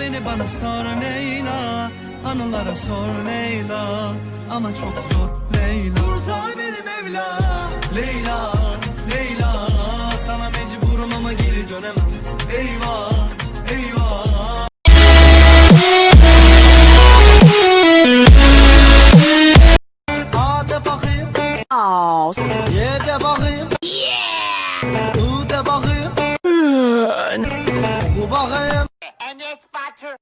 beni bana sor Leyla. Anılara sor Leyla. Ama çok zor Leyla. Kurtar beni Mevla. Leyla Leyla. Sana mecburum ama geri dönemem. Eyvah Eyvah. A de bakayım Y de bakayım I de bakayım. Bu bakayım sponsor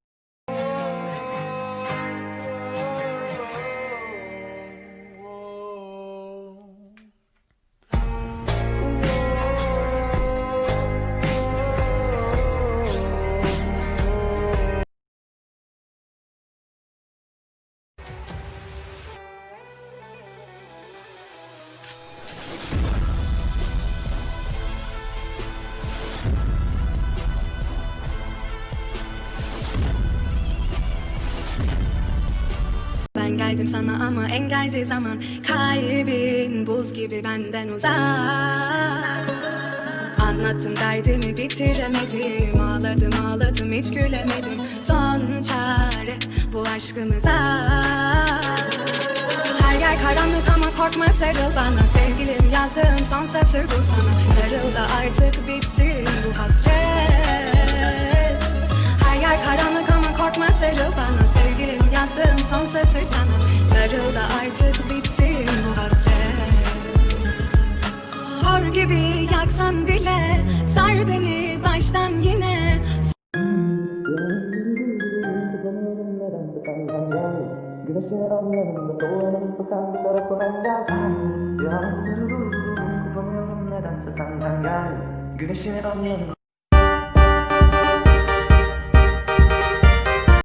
geldim sana ama engeldi zaman. Kalbin buz gibi benden uzak. Anlattım derdimi bitiremedim. Ağladım ağladım hiç gülemedim. Son çare bu aşkımıza. Her yer karanlık ama korkma sarıl bana. Sevgilim yazdığım son satır bu sana. Sarıl da artık bitsin bu hasret son satır sana Sarıl da artık bitsin bu hasret. Kor gibi yaksan bile Sar beni baştan yine. Güneşin anlarında soğuyanımsa sen bir tarafına gel Yağmurları durdum kupamıyorum nedense senden gel. Güneşin anlarında